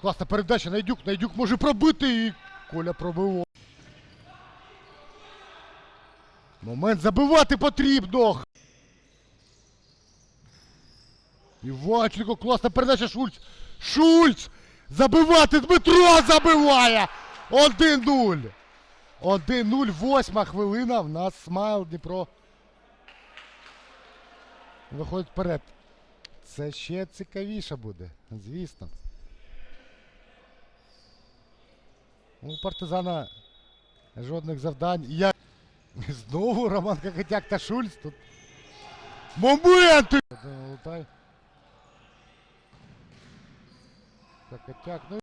Класна передача, Найдюк, Найдюк може пробити і Коля пробивав. Момент забивати потрібно. Іванченко, класна передача Шульц. Шульц! Забивати Дмитро забиває! 1-0. 1-0, восьма хвилина. В нас смайл Дніпро. Виходить вперед. Це ще цікавіше буде, звісно. У партизана жодних завдань. Я... Знову Роман Кокотяк та Шульц тут. Моменти! Лутай. Кокотяк, ну.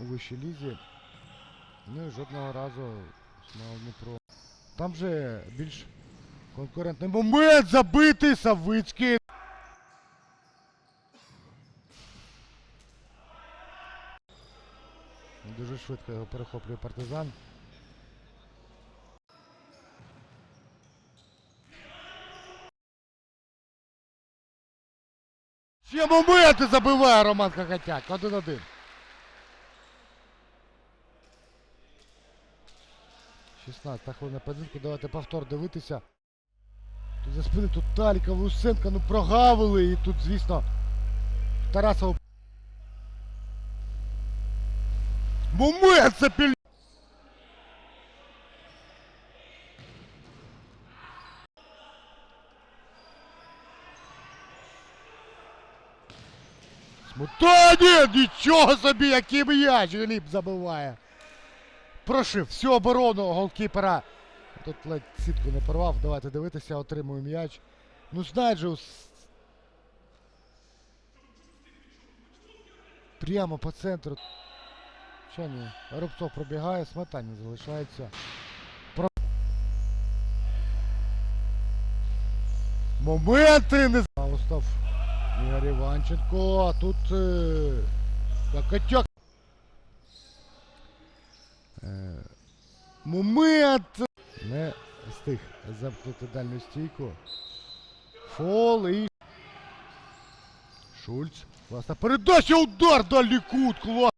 У вищій лізі. Ну і жодного разу Смайл Дніпро. Там же більш конкурентний момент забитий Савицький. Дуже швидко його перехоплює партизан. Ще моменти забиває Роман Кокотяк. Один-один. Шістнадцята хвилина поєдинку. Давайте повтор дивитися. Тут за спини тут Таліка, Лусенка, ну прогавили. І тут, звісно, Тарасов. Момент запіль... Смутані! Нічого собі, який м'яч Гліб забиває. Прошив всю оборону голкіпера. Тут ледь сітку не порвав. Давайте дивитися, отримує м'яч. Ну же. Прямо по центру. Що ні? Рубцов пробігає, сметання залишається. Про... Моменти не. Устав Ігор Іванченко. а Тут е... Кокотяк. Момент! Не встиг замкнути дальню стійку. Фол і. Шульц. Класна передача, удар далі кут, клас.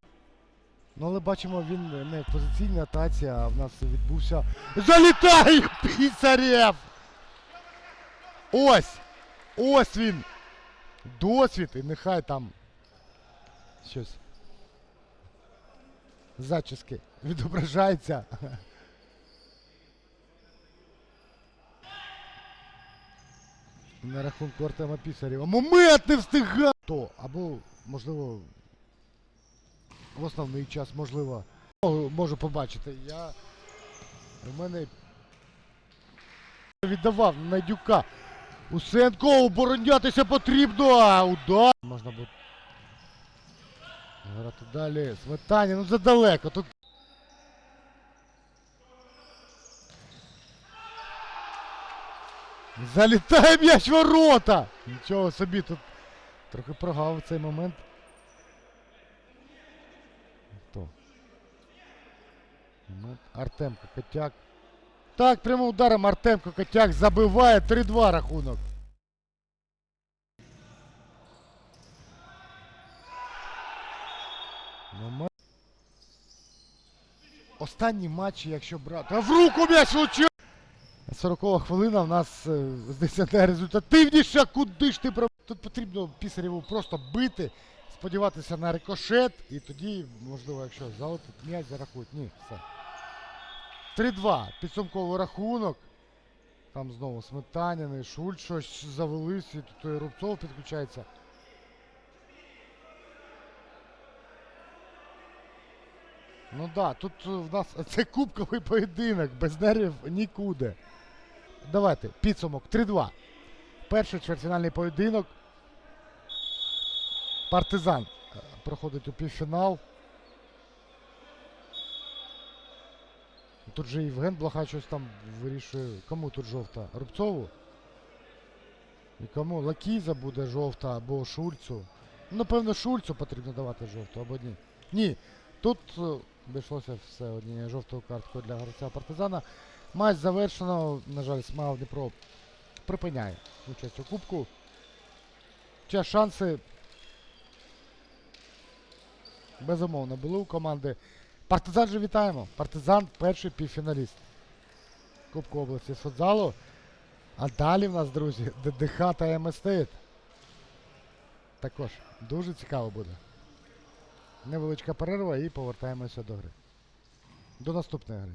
Ну, але бачимо, він не в позиційній атаці, а в нас відбувся. Залітає Пісарєв! Ось! Ось він! Досвід, і нехай там щось. Зачіски відображається. На рахунку Артема Пісарєва. Момент не встигає! То, або, можливо, в основний час, можливо, можу- побачити. Я. У мене віддавав на Найдюка. Усенко оборонятися потрібно. Удар. Можна буде. Грати далі. Сметані, ну задалеко. Тут. Залітає м'яч ворота! Нічого собі тут трохи прогав цей момент. Хто? Ну, Артемко Котяк. Так, прямим ударом Артемко Котяк забиває 3-2 рахунок. Момент. Останні матчі, якщо брати. А в руку м'яч влучив! 40 хвилина в нас е, здається найрезультативніша. Куди ж ти про. Тут потрібно Пісарєву просто бити, сподіватися на рикошет, і тоді, можливо, якщо залетить м'яч, зарахують. Ні, все. 3-2. Підсумковий рахунок. Там знову Сметаніни, Шульц щось завелись, і тут і Рубцов підключається. Ну да, тут е, в нас це кубковий поєдинок, без нервів нікуди. Давайте, підсумок 3-2. Перший чвертьфінальний поєдинок. Партизан е, проходить у півфінал. Тут же Євген Блоха щось там вирішує. Кому тут жовта? Рубцову? І кому? Лакіза буде жовта або Шульцу. Ну, напевно, Шульцу потрібно давати жовту або ні. Ні. Тут е, обійшлося все однією жовтою карткою для гравця партизана. Матч завершено. На жаль, Смайл Дніпро припиняє участь у кубку. Хоча шанси безумовно були у команди. Партизан же вітаємо. Партизан перший півфіналіст Кубку області з футзалу. А далі в нас, друзі, ДДХ та МСТ. Також дуже цікаво буде. Невеличка перерва і повертаємося до гри. До наступної гри.